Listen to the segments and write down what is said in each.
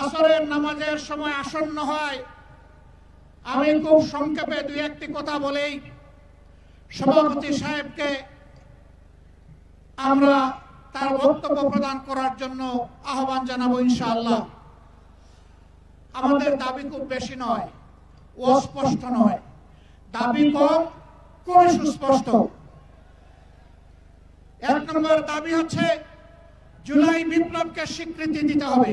আসরের নামাজের সময় আসন্ন হয়। আমি খুব সংক্ষেপে দুই একটি কথা বলেই সভাপতি সাহেবকে আমরা তার বক্তব্য প্রদান করার জন্য আহ্বান জানাব ইনশাআল্লাহ। আমাদের দাবি খুব বেশি নয় অস্পষ্ট নয়। দাবি কম খুবই সুস্পষ্ট। এক নম্বর দাবি হচ্ছে, জুলাই বিপ্লবকে স্বীকৃতি দিতে হবে।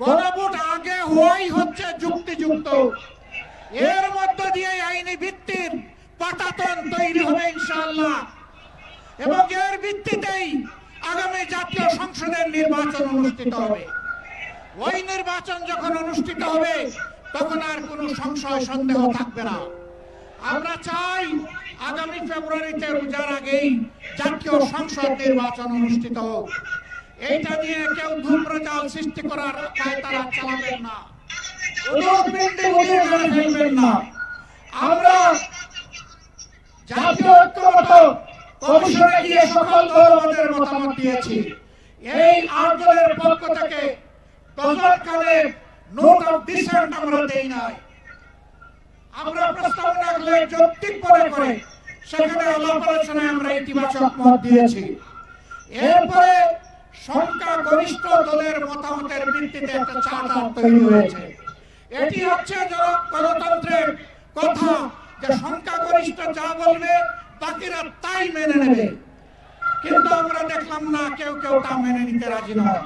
গণভোট আগে হওয়াই হচ্ছে যুক্তিযুক্ত। এর মধ্য দিয়ে আইনি ভিত্তির পাটাতন তৈরি হবে ইনশাআল্লাহ। এবং এর ভিত্তিতেই আগামী জাতীয় সংসদের নির্বাচন অনুষ্ঠিত হবে। ওই নির্বাচন যখন অনুষ্ঠিত হবে, তখন আর কোনো সংশয়, সন্দেহ থাকবে না। আমরা চাই আগামী ফেব্রুয়ারিতে রোজার আগেই জাতীয় সংসদ নির্বাচন অনুষ্ঠিত হোক। এইটা নিয়ে কেউ ধূম্রজাল সৃষ্টি করার তারা চালাবেন না। প্রস্তাবনা সেখানে আলোচনায় আমরা ইতিবাচক মত দিয়েছি। এরপরে সংখ্যা গরিষ্ঠ দলের মতামতের ভিত্তিতে একটা চার্টার তৈরি হয়েছে। এটি হচ্ছে জন- গণতন্ত্রের কথা, যে সংখ্যাগরিষ্ঠ যা বলবে, বাকিরা তাই মেনে নেবে। কিন্তু আমরা দেখলাম না, কেউ কেউ তা মেনে নিতে রাজি নয়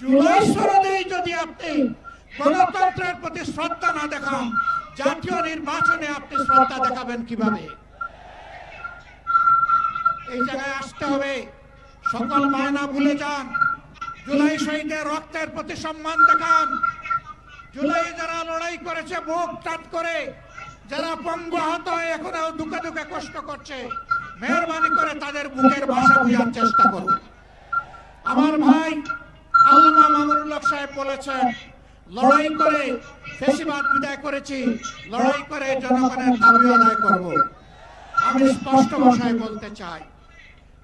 জুলাই সনদেই যদি আপনি গণতন্ত্রের প্রতি শ্রদ্ধা না দেখান, জাতীয় নির্বাচনে আপনি শ্রদ্ধা দেখাবেন কীভাবে? এই জায়গায় আসতে হবে। সকল বায়না ভুলে যান। জুলাই শহীদের রক্তের প্রতি সম্মান দেখান। জুলাই যারা লড়াই করেছে, বুক টাট করে, যারা পঙ্গু আহত হয়ে এখনও দুঃখে দুঃখে কষ্ট করছে, মেহরবানি করে তাদের বুকের ভাষা বোঝার চেষ্টা করুন। আমার ভাই আল্লামা মামুনুল্লাহ সাহেব বলেছেন, লড়াই করে ফেসিবাদ বিদায় করেছি, লড়াই করে জনগণের দাবি আদায় করব। আমি স্পষ্ট ভাষায় বলতে চাই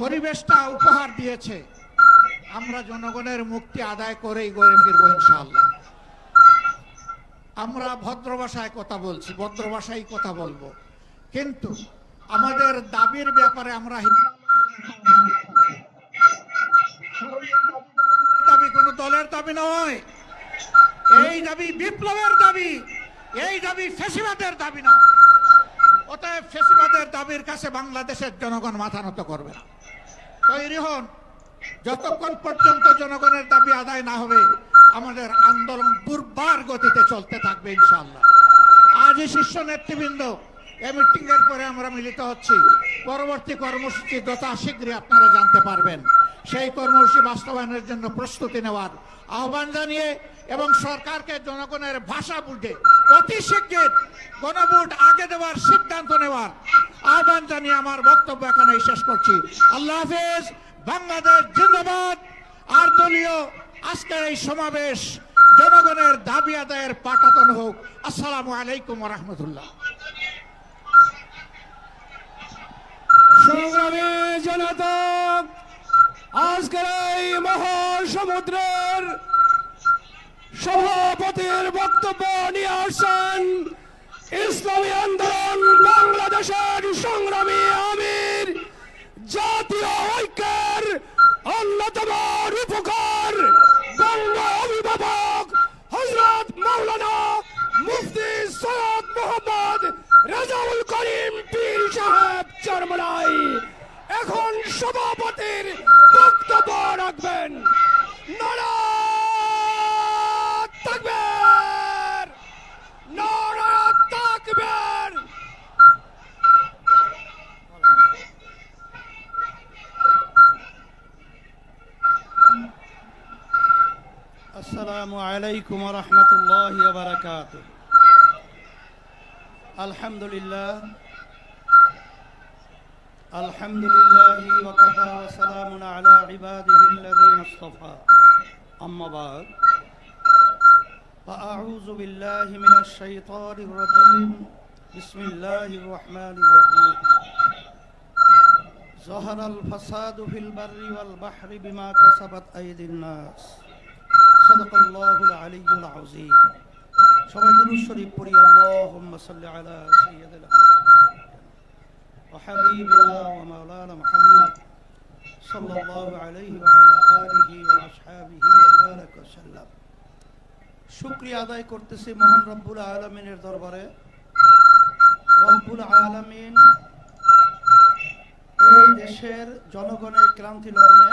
পরিবেশটা উপহার দিয়েছে। আমরা জনগণের মুক্তি আদায় করেই গড়ে ফিরবো ইনশাআল্লাহ। আমরা ভদ্র ভাষায় কথা বলছি, ভদ্র ভাষায় কথা বলব। কিন্তু আমাদের দাবির ব্যাপারে আমরা দাবি, কোন দলের দাবি নয়। এই দাবি বিপ্লবের দাবি, এই দাবি ফেসিবাদের দাবি নয়। অতএব ফেসিবাদের দাবির কাছে বাংলাদেশের জনগণ মাথা নত করবে না। তৈরি হন। যতক্ষণ পর্যন্ত জনগণের দাবি আদায় না হবে, আমাদের আন্দোলন দুর্বার গতিতে চলতে থাকবে ইনশাল্লাহ আজই শীর্ষ নেতৃবৃন্দ এই মিটিং এর পরে আমরা মিলিত হচ্ছি। পরবর্তী কর্মসূচি যথা শীঘ্রই আপনারা জানতে পারবেন। সেই কর্মসূচি বাস্তবায়নের জন্য প্রস্তুতি নেওয়ার আহ্বান জানিয়ে এবং সরকারকে জনগণের ভাষা বুঝে অতি শীঘ্র গণভোট আগে দেওয়ার সিদ্ধান্ত নেওয়ার আহ্বান জানিয়ে আমার বক্তব্য এখানে শেষ করছি। আল্লাহ হাফেজ। বাংলাদেশ জিন্দাবাদ। আর দলীয় আজকের এই সমাবেশ জনগণের দাবি আদায়ের পাঠাতন হোক। আসসালামু আলাইকুম রহমতুল্লাহ। সংগ্রামী জনতা, আজকের এই সভাপতির বক্তব্য নিয়ে আসছেন ইসলামী আন্দোলন বাংলাদেশের সংগ্রামী আমির, জাতীয় ঐক্যের অন্যতম السلام عليكم ورحمة الله وبركاته الحمد لله الحمد لله وكفى وسلام على عباده الذين اصطفى أما بعد فأعوذ بالله من الشيطان الرجيم بسم الله الرحمن الرحيم ظهر الفساد في البر والبحر بما كسبت أيدي الناس আদায় করতেছি মহান রব্বুল আলামিনের দরবারে। রব্বুল আলামিন এই দেশের জনগণের ক্রান্তি লগ্নে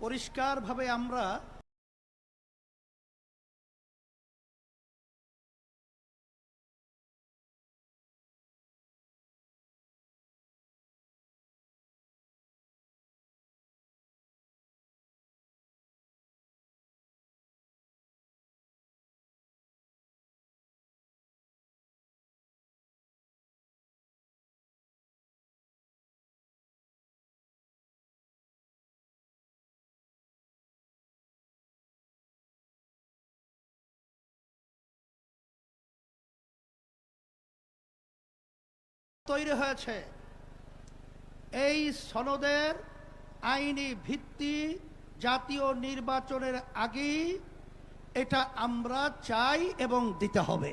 পরিষ্কারভাবে আমরা তৈরি হয়েছে। এই সনদের আইনি ভিত্তি জাতীয় নির্বাচনের আগেই এটা আমরা চাই এবং দিতে হবে।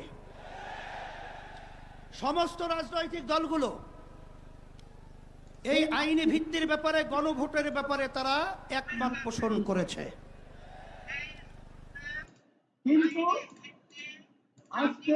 সমস্ত রাজনৈতিক দলগুলো এই আইনি ভিত্তির ব্যাপারে, গণভোটের ব্যাপারে তারা একমত পোষণ করেছে। কিন্তু আজকে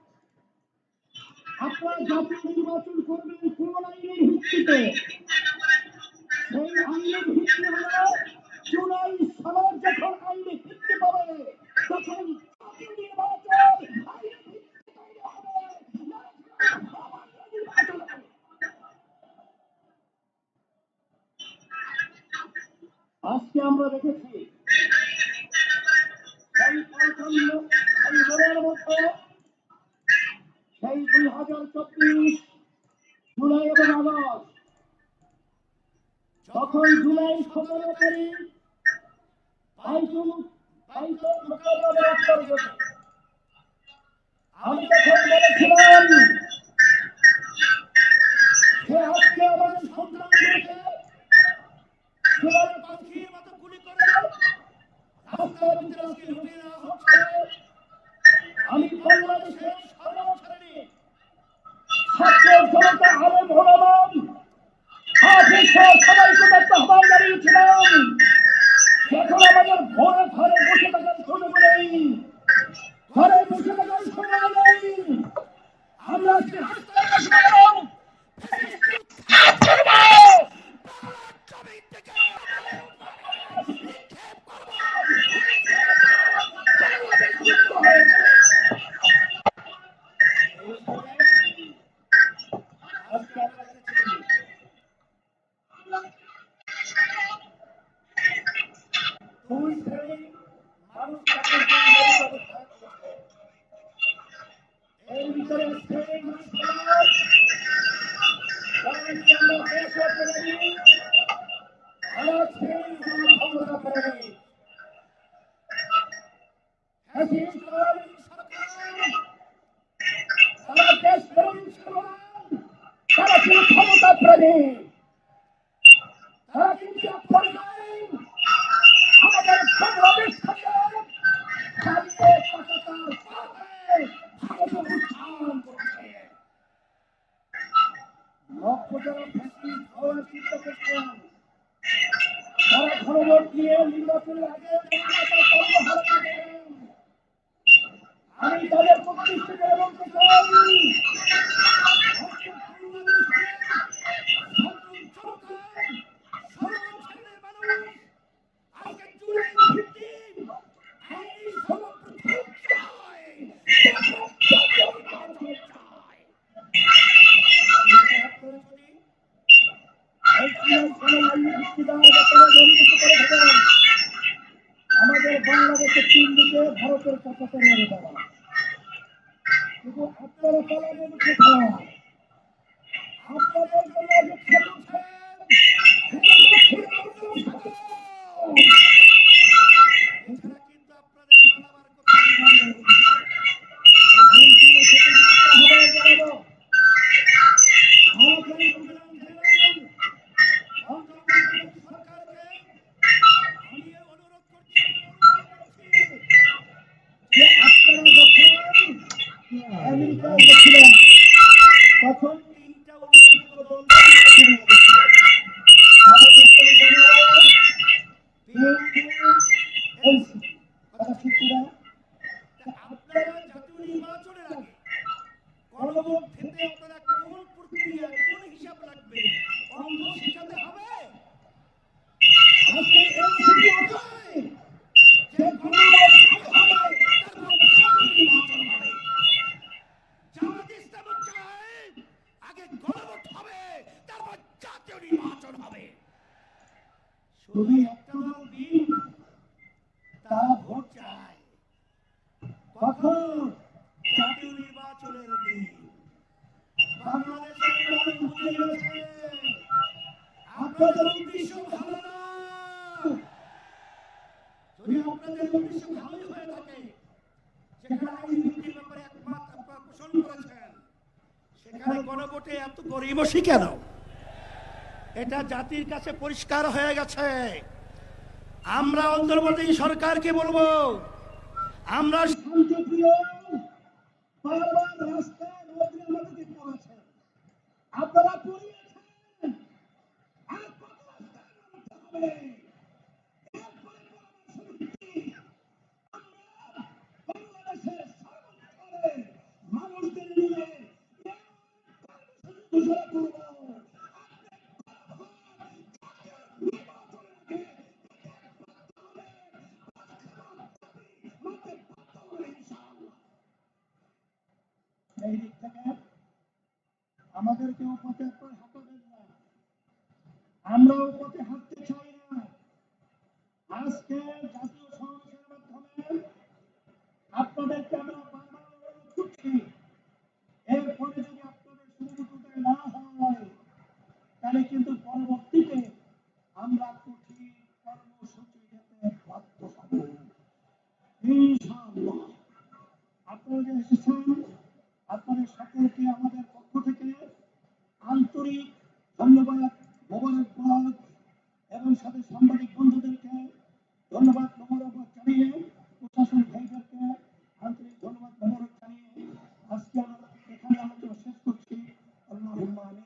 আপনারা জাতীয় নির্বাচন করবেন কোন আইনের ভিত্তিতে সেই আইনের ভিত্তি হলো জুলাই যখন আইনে ভিত্তি পাবে তখন। আজকে আমরা দেখেছি সেই মনের মধ্যে সেই দুই হাজার চব্বিশ জুলাই এবং আগস্ট। তখন জুলাই সতেরো তারিখ আমি তখন বলেছিলাম সে আজকে আমাদের সন্তানদেরকে পাখির মতো গুলি করে আজকে আমি বাংলাদেশের ছাত্র জনতা আলেম হলাম। হাফিজ সবাইকে একটা আমাদের ঘরে ঘরে বসে থাকার নেই। ঘরে বসে থাকার নেই। আমরা আজকে। তারা ছিল ক্ষমতা প্রেমী তারা কিন্তু আমাদের বাংলাদেশ থেকে খালিয়ে পাকিস্তান পাবে ভারতে উত্থান করছে লক্ষ্য যারা ফ্যাসিস্ট হওয়ার চিন্তা করছেন তারা ঘনভোট দিয়ে নির্বাচনের আগে কর্মহার করেন আমি তাদের প্রতিষ্ঠিত বলতে Oh! শুধু একটা দিন তারা ভোট চায় কখন জাতীয় নির্বাচনের দিন। বাংলাদেশের বুঝে গেছে। আপনাদের উদ্দেশ্য ভালো না। যদি আপনাদের উদ্দেশ্য ভালোই হয়ে থাকে, যেখানে আইন ভিত্তির ব্যাপারে একমত আপনারা পোষণ করেছেন, সেখানে গণভোটে এত গরিবসী কেন? এটা জাতির কাছে পরিষ্কার হয়ে গেছে। আমরা অন্তর্বর্তী সরকারকে বলব, আমরা মানুষদের নিয়ে ঘোষণা করব। সেই দিক থেকে না। হাঁটতে চাই না। আজকে জাতীয় সমাবেশের মাধ্যমে আপনাদেরকে আমরা বারবার অনুরোধ করছি, এরপরে যদি আপনাদের সুবিধা না হয়, তাহলে কিন্তু পরবর্তীতে আমরা কঠিন কর্মসূচি যেতে বাধ্য হব ইনশাআল্লাহ আপনারা যে এসেছেন আপনাদের সকলকে আমাদের পক্ষ থেকে আন্তরিক ধন্যবাদ মোবারকবাদ এবং সাথে সাংবাদিক বন্ধুদেরকে ধন্যবাদ মোবারকবাদ জানিয়ে প্রশাসন ভাইদেরকে আন্তরিক ধন্যবাদ মোবারক জানিয়ে আজকে আমরা এখানে আলোচনা শেষ করছি ইন্না লিল্লাহি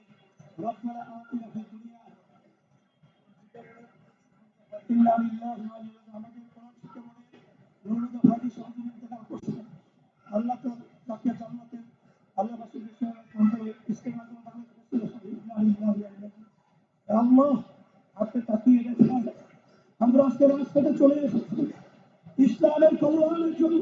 ওয়া ইন্না ইলাইহি আমাদের কোরআন শিক্ষা বলে নুরুল ফাদি সাহেব ইন্তেকাল করছেন আল্লাহ তো তাকে জান্নাতে আল্লাহ পাশে বিষয় আমাদের ইস্তেমাল করে দান করেছেন ইন্না লিল্লাহি ওয়া ইন্না ইলাইহি আল্লাহ আপনি তাকিয়ে গেছেন আমরা আজকে রাস্তাতে চলে এসেছি। ইসলামের কল্যাণের জন্য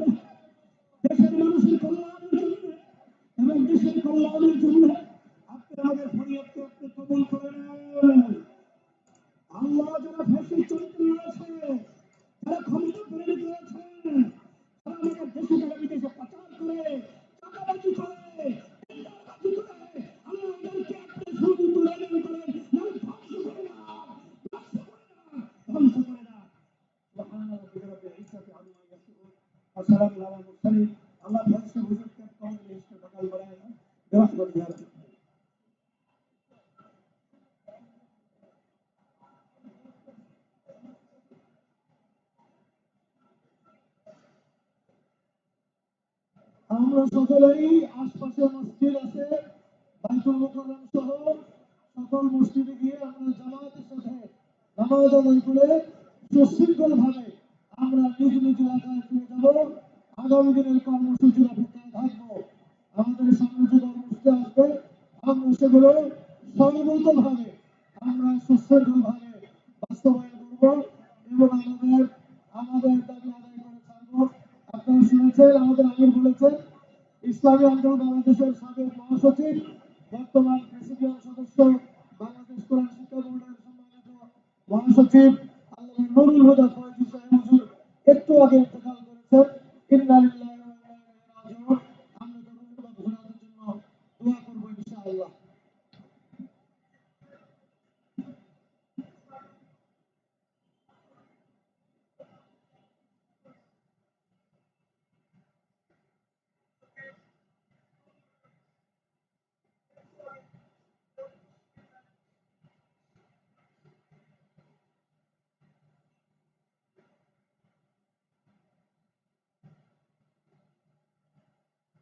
وسلام على المرسلين الله يحسن وجودك قوم يستبقى البلايا برحمتك يا رب আমরা সকলেই আশপাশে মসজিদ আছে বাইতুল মুকাররম সহ সকল মসজিদে গিয়ে আমরা জামাতের সাথে নামাজ আদায় করে সুশৃঙ্খল ভাবে আমরা নিজ নিজ এলাকায় ফিরে যাব আগামী দিনের কর্মসূচির অপেক্ষায় থাকব। আমাদের সামনে যে কর্মসূচি আসবে, আমরা সেগুলো সর্বত ভাবে আমরা সুশৃঙ্খল ভাবে বাস্তবায়ন করব এবং আমাদের আমাদের দাবি আদায় করে ছাড়বো। আপনারা শুনেছেন, আমাদের আমির বলেছেন, ইসলামী আন্দোলন বাংলাদেশের সাবেক মহাসচিব, বর্তমান প্রেসিডিয়াম সদস্য, বাংলাদেশ কোরআন শিক্ষা বোর্ডের সম্মানিত মহাসচিব আল্লাহ নুরুল হুদা ফয়জি সাহেব একটু আগে ইন্তেকাল করেছেন ইন্না লিল্লাহি ওয়া ইন্না ইলাইহি রাজিউন